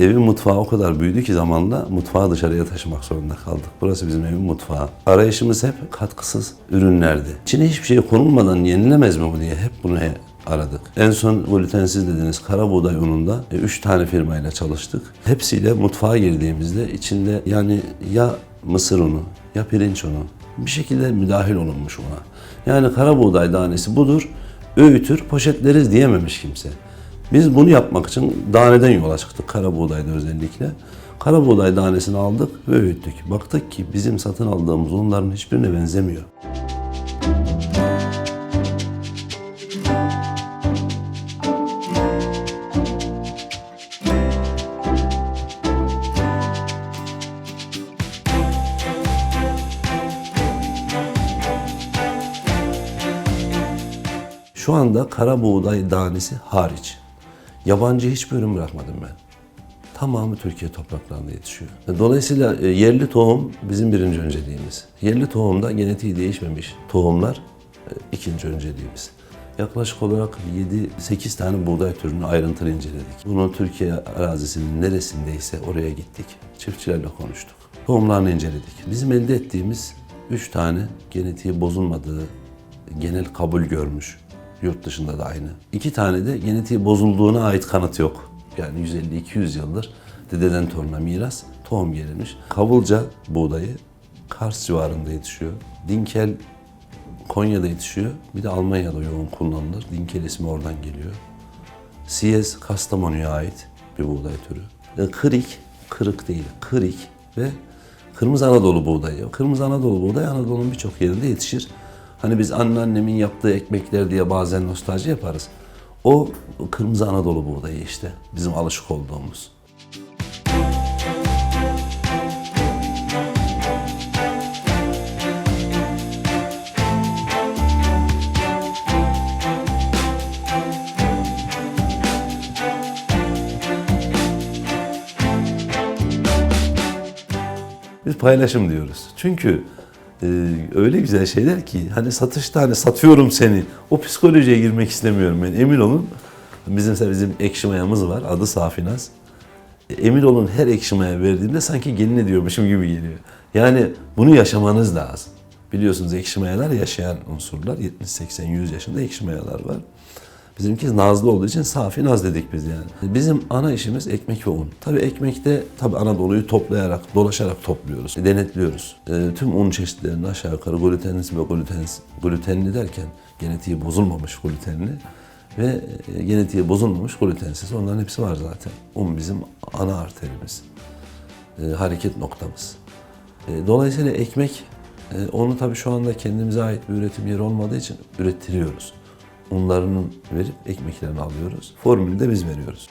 Evin mutfağı o kadar büyüdü ki zamanla mutfağı dışarıya taşımak zorunda kaldık. Burası bizim evin mutfağı. Arayışımız hep katkısız ürünlerdi. İçine hiçbir şey konulmadan yenilemez mi bu diye hep bunu aradık. En son glutensiz dediğiniz kara buğday ununda 3 tane firmayla çalıştık. Hepsiyle mutfağa girdiğimizde içinde yani ya mısır unu ya pirinç unu bir şekilde müdahil olunmuş ona. Yani kara buğday tanesi budur, öğütür, poşetleriz diyememiş kimse. Biz bunu yapmak için daneden yola çıktık kara buğdayda özellikle. Kara buğday tanesini aldık ve öğüttük. Baktık ki bizim satın aldığımız unların hiçbirine benzemiyor. Şu anda kara buğday tanesi hariç. Yabancı hiçbir ürün bırakmadım ben. Tamamı Türkiye topraklarında yetişiyor. Dolayısıyla e, yerli tohum bizim birinci önceliğimiz. Yerli tohumda genetiği değişmemiş tohumlar e, ikinci önceliğimiz. Yaklaşık olarak 7-8 tane buğday türünü ayrıntılı inceledik. Bunu Türkiye arazisinin neresindeyse oraya gittik. Çiftçilerle konuştuk. Tohumlarını inceledik. Bizim elde ettiğimiz 3 tane genetiği bozulmadığı, genel kabul görmüş. Yurt dışında da aynı. İki tane de genetiği bozulduğuna ait kanıt yok. Yani 150-200 yıldır dededen toruna miras tohum gelmiş. Kavulca buğdayı Kars civarında yetişiyor. Dinkel Konya'da yetişiyor. Bir de Almanya'da yoğun kullanılır. Dinkel ismi oradan geliyor. Siyez Kastamonu'ya ait bir buğday türü. Kırik, kırık değil, kırik ve Kırmızı Anadolu buğdayı. Kırmızı Anadolu buğday Anadolu'nun birçok yerinde yetişir. Hani biz anneannemin yaptığı ekmekler diye bazen nostalji yaparız. O Kırmızı Anadolu buğdayı işte bizim alışık olduğumuz. Biz paylaşım diyoruz. Çünkü e, öyle güzel şeyler ki hani satışta hani satıyorum seni. O psikolojiye girmek istemiyorum ben. Emin olun. Bizim mesela bizim ekşi var. Adı Safinaz. E, Emin olun her ekşi maya verdiğimde sanki gelin ediyormuşum gibi geliyor. Yani bunu yaşamanız lazım. Biliyorsunuz ekşi mayalar yaşayan unsurlar. 70, 80, 100 yaşında ekşi mayalar var. Bizimki nazlı olduğu için safi naz dedik biz yani. Bizim ana işimiz ekmek ve un. Tabii ekmekte tabii Anadolu'yu toplayarak, dolaşarak topluyoruz, denetliyoruz. E, tüm un çeşitlerini aşağı yukarı glutensiz ve glutensiz, glutenli derken genetiği bozulmamış glutenli ve e, genetiği bozulmamış glutensiz. Onların hepsi var zaten. Un bizim ana arterimiz, e, hareket noktamız. E, dolayısıyla ekmek, e, onu tabii şu anda kendimize ait bir üretim yeri olmadığı için ürettiriyoruz unlarını verip ekmeklerini alıyoruz. Formülü de biz veriyoruz.